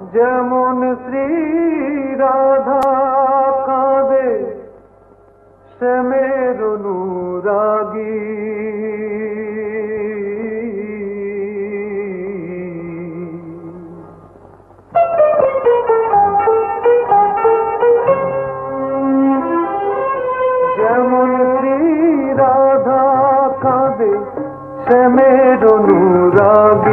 যেমন শ্রী রাধা কাঁদে শ্যামের অনুরাগী। যেমন শ্রী রাধা কাঁদে শ্যামের অনুরাগী।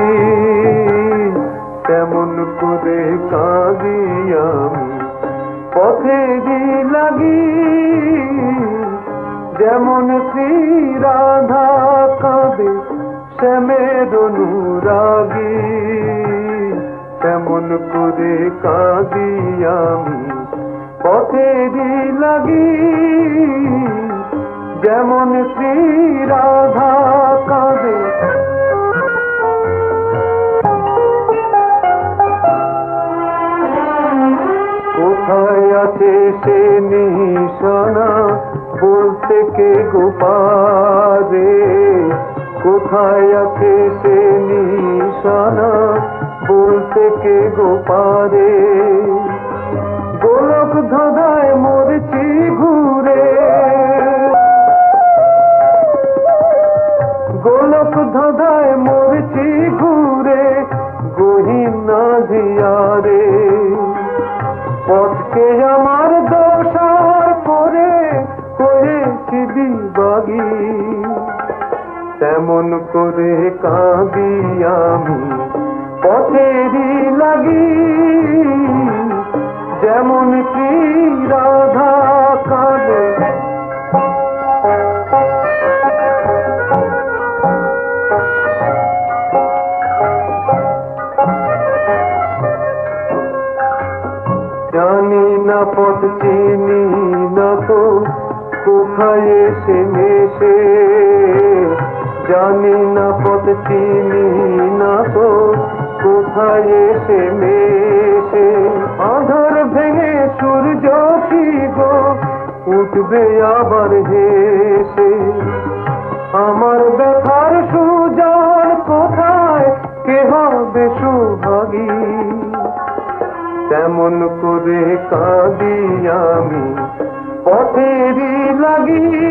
আছে সে নিশানা বলতে কে গোপারে গোলক ধাঁধায় মরছি ঘুরে। গোলক ধাঁধায় মরছি ঘুরে। গহিনা ধিয়ারে করে কাঁদি আমি পথেরই লাগি যেমন শ্রী উঠবে আবার হেসে। আমার ব্যথার সুজন কোথায়? কে হবে সুভাগী? তেমন করে কাঁদি আমি, পথেরই লাগি।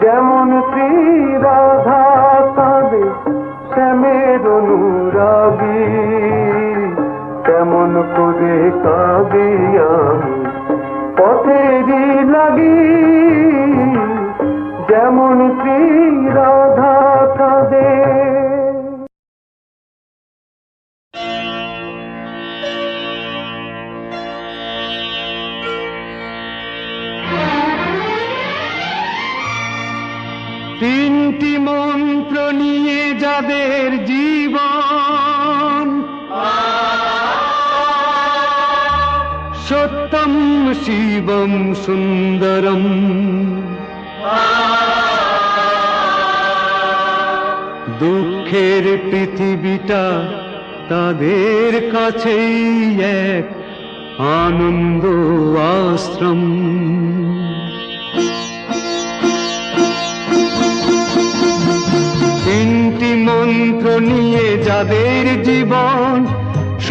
যেমন শ্রী রাধা কাঁদে শ্যামের অনুরাগী। তেমন করে কাঁদি আমি পথেরই লাগি যেমন শ্রী রাধা কাঁদে তিনটি মন্ত্র নিয়ে যাদের জীবন সত্যম শিবম সুন্দরম দুঃখের পৃথিবীটা তাদের কাছেই এক আনন্দ আশ্রম তিনটি মন্ত্র নিয়ে যাদের জীবন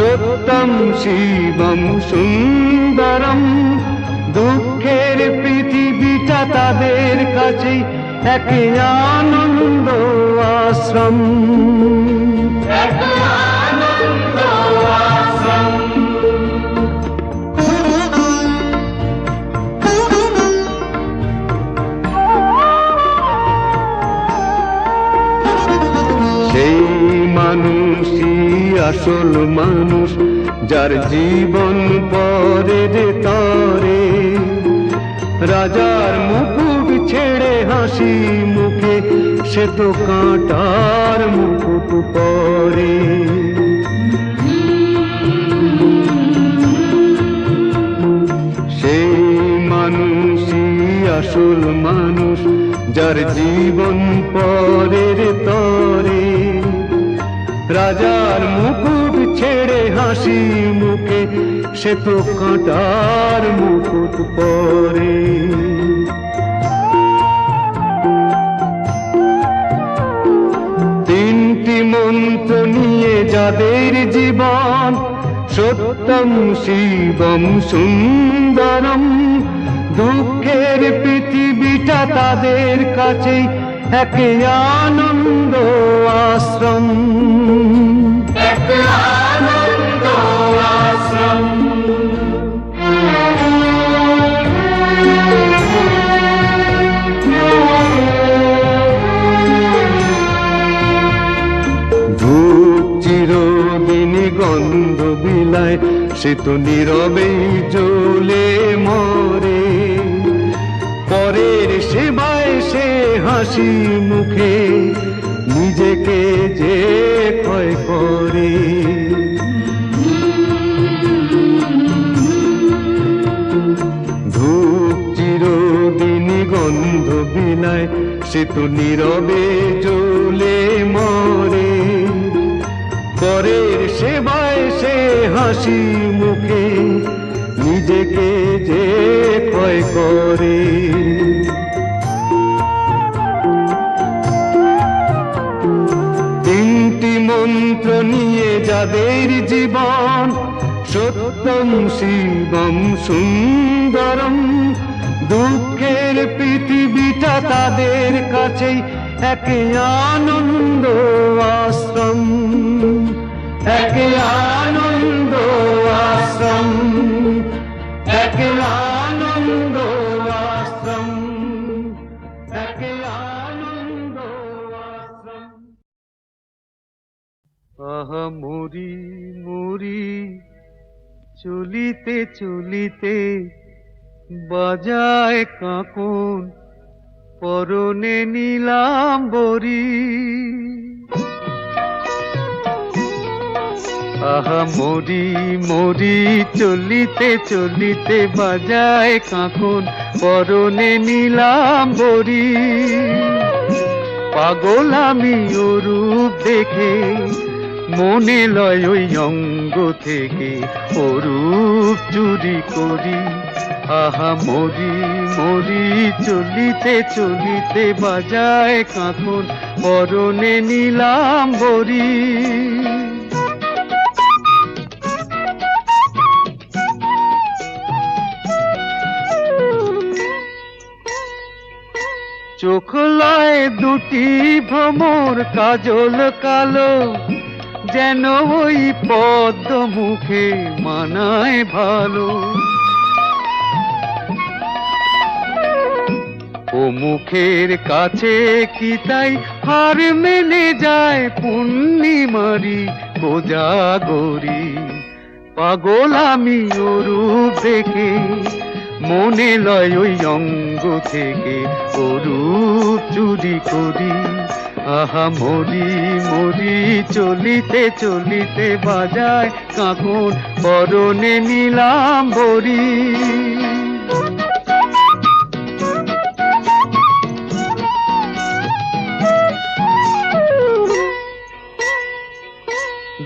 সত্যম শিবম সুন্দরম। দুঃখের পৃথিবীটা তাদের কাছে এক আনন্দ আশ্রম। সেই মানুষই আসল মানুষ, যার জীবন পরে রে তরে। রাজার মুকুট ছেড়ে হাসি মুখে, সে তো কাঁটার মুকুট পরে। আসল মানুষ, যার জীবন পরের তরে। রাজার ছেড়ে হাসি মুখে, সে তো কাঁটার মুকুট পরে। তিনটি মন্ত্র নিয়ে যাদের জীবন, সত্যম শিবম সুন্দরম, দুঃখের পৃথিবীটা তাদের কাছে এক আনন্দ আশ্রম। সে তো নীরবেই জ্বলে মরে। পরের সেবায় সে হাসি মুখে, নিজেকে যে ক্ষয় করে। ধূপ চিরদিনই গন্ধ বিনায় সে তো নীরবে জ্বলে মরে। পরের হাসি মুখে নিজেকে যে ক্ষয় করে। তিনটি মন্ত্র নিয়ে যাদের জীবন সত্যম শিবম সুন্দরম, দুঃখের পৃথিবীটা তাদের কাছেই এক আনন্দ আশ্রম, এক আনন্দ আশ্রম এক আনন্দ মরি মরি চলিতে চলিতে বাজায় কাকন পরনে নিলাম বরি আহা, মরি মরি, চলিতে চলিতে বাজায় কাকন। পরনে নিলাম বরি পাগল আমি ও রূপ দেখে, মনে লয় ওই অঙ্গ থেকে, ও রূপ চুরি করি। আহা, মরি মরি, চলিতে চলিতে বাজায় কাঁখন পরনে নিলাম বরি চোখ লয় দুটি ভ্রমর, কাজল কালো, যেন ওই পদ্ম মুখে মানায় ভালো। ও মুখের কাছে কি তাই হার মেনে যায় পূর্ণিমারি কোজাগরি? পাগল আমি ও রূপ দেখে মনে লয় ওই অঙ্গ থেকে রূপ চুরি করি। আহা, মরি মরি, চলিতে চলিতে বাজায় কাকন পরনে নিলাম বরি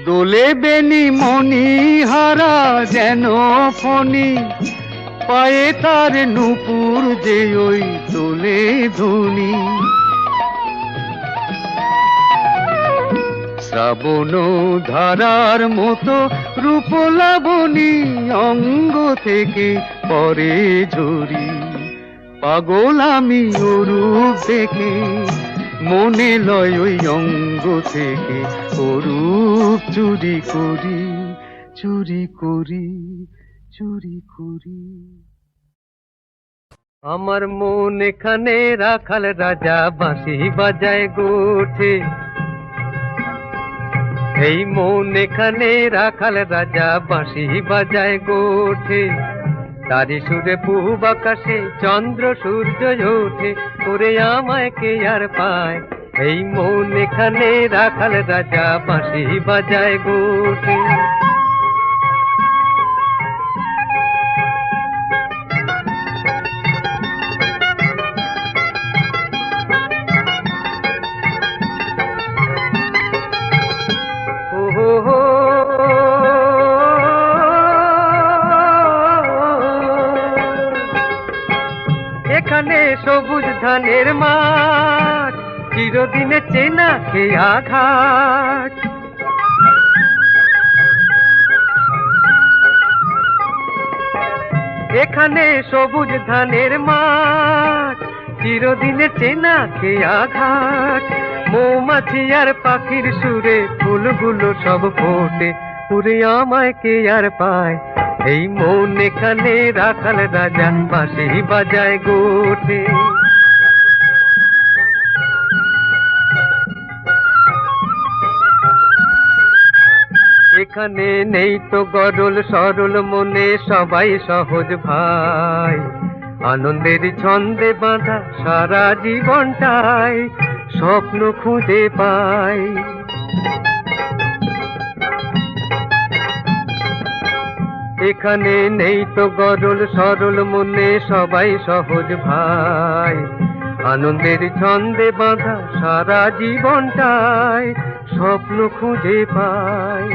দোলে বেনি মনি হারা যেন ফণি। পায়ে তার নুপুর যে ওই তোলে ধুনি। শ্রাবণ ধারার মতো রূপ লাবণী অঙ্গ থেকে পরে ঝরি। পাগল আমি ও রূপ দেখে মনে লয় ওই অঙ্গ থেকে ও রূপ চুরি করি চুরি করি। চুরি করি। আমার মন এখানে রাখাল রাজা বাঁশি বাজায় গোঠে। এই মন এখানে রাখাল রাজা বাঁশি বাজায় গোঠে। তারি সুরে পূব আকাশে চন্দ্র সূর্য ওঠে। করে আমায় কে আর পায়? এই মন এখানে রাখাল রাজা বাঁশি বাজায় গোঠে। এখানে সবুজ ধানের মাঠ, চিরদিনে চেনা খেয়ে আঘাত। এখানে সবুজ ধানের মাঠ, চিরদিনে চেনা খেয়ে আঘাট মৌমাছি আর পাখির সুরে ফুলগুলো সব ফোটে পুরে আমায় কে আর পায় এই মন এখানে রাখাল রাজা বাঁশি বাজায় গোটে। এখানে নেই তো গরল সরল মনে, সবাই সহজ ভাই। আনন্দের ছন্দে বাঁধা সারা জীবনটাই স্বপ্ন খুঁজে পাই। এখানে নেই তো গরল সরল, মনে সবাই সহজ ভাই। আনন্দের ছন্দে বাঁধা সারা জীবনটাই স্বপ্ন খুঁজে পাই।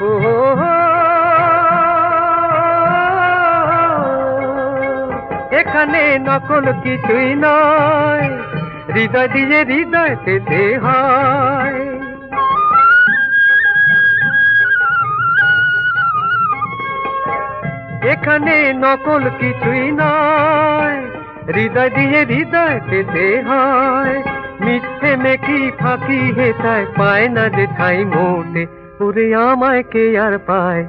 ও এখানে নকল কিছুই নয়, হৃদয় দিয়ে হৃদয় পেতে এখানে নকল কিছুই নয়। হৃদয় দিয়ে হৃদয় পেতে হয়। মিথ্যে মেকি ফাঁকি হেতায় পায় না যে ঠাই মোটে। পুরে আমায় কে আর পায়?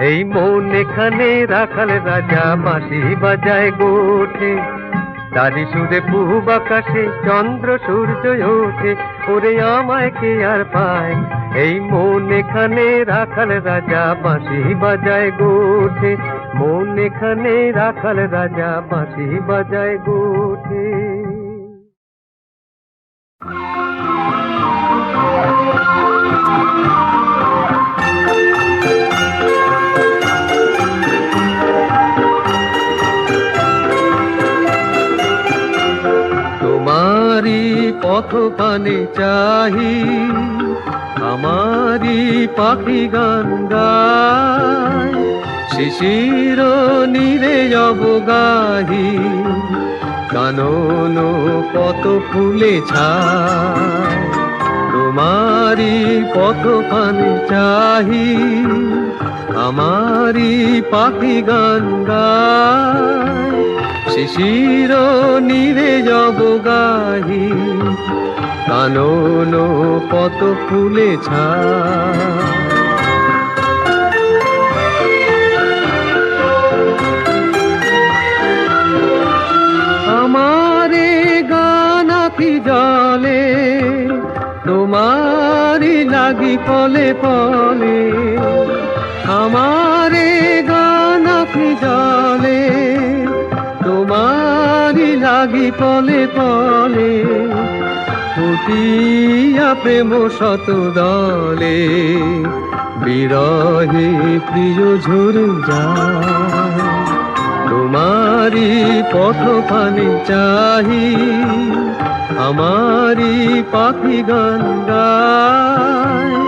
এই মন এখানে রাখাল রাজা বাঁশি বাজায় গোঠে তারি সুরে পূব আকাশে চন্দ্র সূর্য ওঠে। ওরে আমায় কে আর পায়? এই মন এখানে রাখাল রাজা, বাঁশি বাজায় গোঠে। মন এখানে রাখাল রাজা, বাঁশি বাজায় গোঠে। পথ পানে চাহি আমারি পাখি গান গায়। শিশির নীরে অবগাহি কানন কত ফুলে ছায়। তোমারি পথ পান চাহি, আমারি পাখি গান গায় শিশির নীরে যব গাহি, কানন পথ ফুলে ছায় পলে ফলে আমারে গান আখি জলে তোমারি লাগি পলে পলে, ফুটিয়া প্রেম শত দলে, বিরহে প্রিয় ঝরে যায়। তোমারি পথ পানি চাহি আমারি পাখি গান গায়।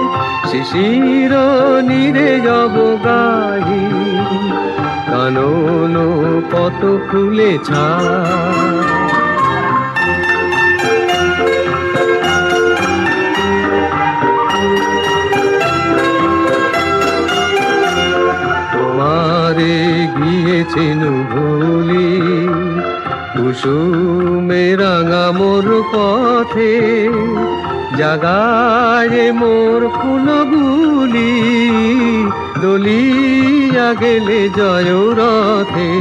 শিশির নিরে জব গাহি। কানন কত ফুলে ছা। তোমারে গিয়েছেন ভুলি কুসুমে রাঙা মোর পথে। জাগায় মোর ফুলগুলি দলিয়া গেলে জয় রথে।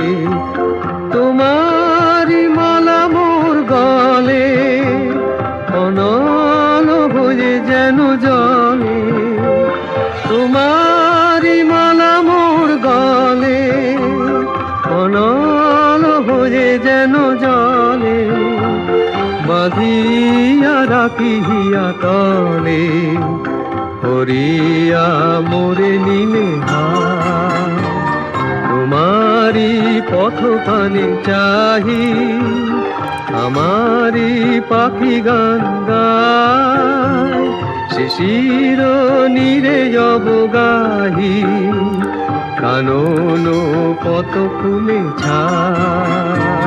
তোমারি মালা মোর গলে, অনল হয়ে যেন জলে। তোমারি মালা মোর গলে, অনল হয়ে যেন জলে। বাঁধিয়া তলে হরিয়া মোরে নিলে। তোমারি পথ পানে চাহি আমারি পাখি গান শিশির নীরে জব গাহি কানন কত ফুলে ছায়